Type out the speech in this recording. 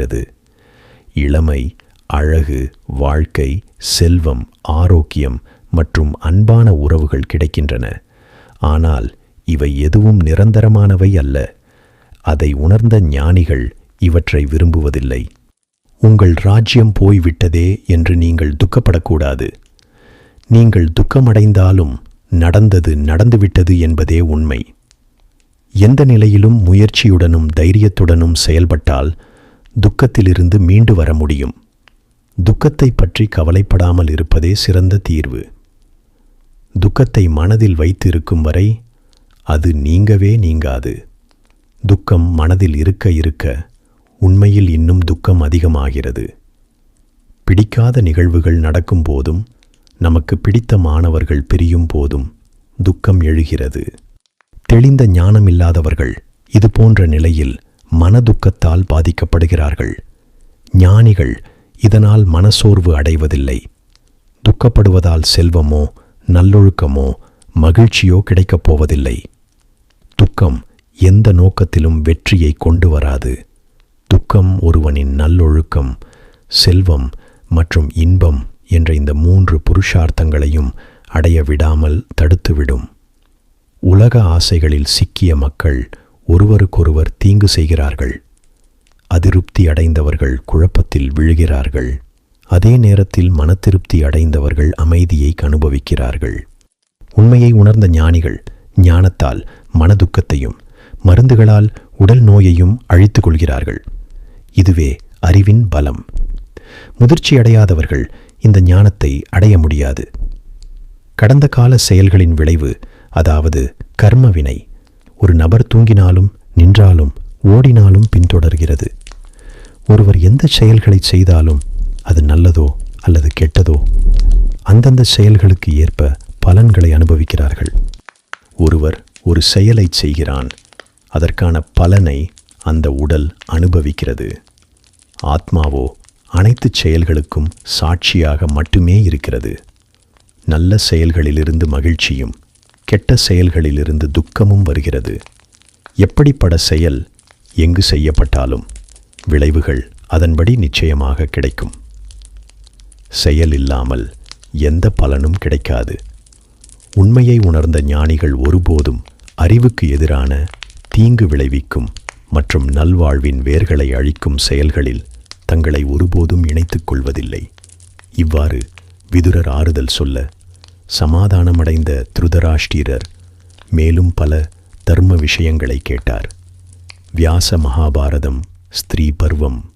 கிடைக்கிறது இளமை அழகு வாழ்க்கை செல்வம் ஆரோக்கியம் மற்றும் அன்பான உறவுகள் கிடைக்கின்றன. ஆனால் இவை எதுவும் நிரந்தரமானவை அல்ல. அதை உணர்ந்த ஞானிகள் இவற்றை விரும்புவதில்லை. உங்கள் ராஜ்யம் போய்விட்டதே என்று நீங்கள் துக்கப்படக்கூடாது. நீங்கள் துக்கமடைந்தாலும் நடந்தது நடந்துவிட்டது என்பதே உண்மை. எந்த நிலையிலும் முயற்சியுடனும் தைரியத்துடனும் செயல்பட்டால் துக்கத்திலிருந்து மீண்டு வர முடியும். துக்கத்தை பற்றி கவலைப்படாமல் இருப்பதே சிறந்த தீர்வு. துக்கத்தை மனதில் வைத்து இருக்கும் வரை அது நீங்கவே நீங்காது. துக்கம் மனதில் இருக்க இருக்க உண்மையில் இன்னும் துக்கம் அதிகமாகிறது. பிடிக்காத நிகழ்வுகள் நடக்கும் போதும் நமக்கு பிடித்த மாணவர்கள் பிரியும் போதும் துக்கம் எழுகிறது. தெளிந்த ஞானமில்லாதவர்கள் இது போன்ற நிலையில் மனதுக்கத்தால் பாதிக்கப்படுகிறார்கள். ஞானிகள் இதனால் மனசோர்வு அடைவதில்லை. துக்கப்படுவதால் செல்வமோ நல்லொழுக்கமோ மகிழ்ச்சியோ கிடைக்கப் போவதில்லை. துக்கம் எந்த நோக்கத்திலும் வெற்றியை கொண்டு வராது. துக்கம் ஒருவனின் நல்லொழுக்கம் செல்வம் மற்றும் இன்பம் என்ற இந்த மூன்று புருஷார்த்தங்களையும் அடைய விடாமல் தடுத்துவிடும். உலக ஆசைகளில் சிக்கிய மக்கள் ஒருவருக்கொருவர் தீங்கு செய்கிறார்கள். அதிருப்தி அடைந்தவர்கள் குழப்பத்தில் விழுகிறார்கள். அதே நேரத்தில் மனத்திருப்தி அடைந்தவர்கள் அமைதியை அனுபவிக்கிறார்கள். உண்மையை உணர்ந்த ஞானிகள் ஞானத்தால் மனதுக்கத்தையும் மருந்துகளால் உடல் நோயையும் அழித்துக் கொள்கிறார்கள். இதுவே அறிவின் பலம். முதிர்ச்சி அடையாதவர்கள் இந்த ஞானத்தை அடைய முடியாது. கடந்த கால செயல்களின் விளைவு அதாவது கர்மவினை ஒரு நபர் தூங்கினாலும் நின்றாலும் ஓடினாலும் பின்தொடர்கிறது. ஒருவர் எந்த செயல்களை செய்தாலும் அது நல்லதோ அல்லது கெட்டதோ அந்தந்த செயல்களுக்கு ஏற்ப பலன்களை அனுபவிக்கிறார்கள். ஒருவர் ஒரு செயலை செய்கிறான் அதற்கான பலனை அந்த உடல் அனுபவிக்கிறது. ஆத்மாவோ அனைத்து செயல்களுக்கும் சாட்சியாக மட்டுமே இருக்கிறது. நல்ல செயல்களிலிருந்து மகிழ்ச்சியும் கெட்ட செயல்களிலிருந்து துக்கமும் வருகிறது. எப்படிப்பட செயல் எங்கு செய்யப்பட்டாலும் விளைவுகள் அதன்படி நிச்சயமாக கிடைக்கும். செயல் இல்லாமல் எந்த பலனும் கிடைக்காது. உண்மையை உணர்ந்த ஞானிகள் ஒருபோதும் அறிவுக்கு எதிரான தீங்கு விளைவிக்கும் மற்றும் நல்வாழ்வின் வேர்களை அழிக்கும் செயல்களில் தங்களை ஒருபோதும் இணைத்துக் கொள்வதில்லை. இவ்வாறு விதுரர் ஆறுதல் சொல்ல சமாதானமடைந்த திருதராஷ்டிரர் மேலும் பல தர்ம விஷயங்களை கேட்டார். வியாச மகாபாரதம் ஸ்திரீ பர்வம்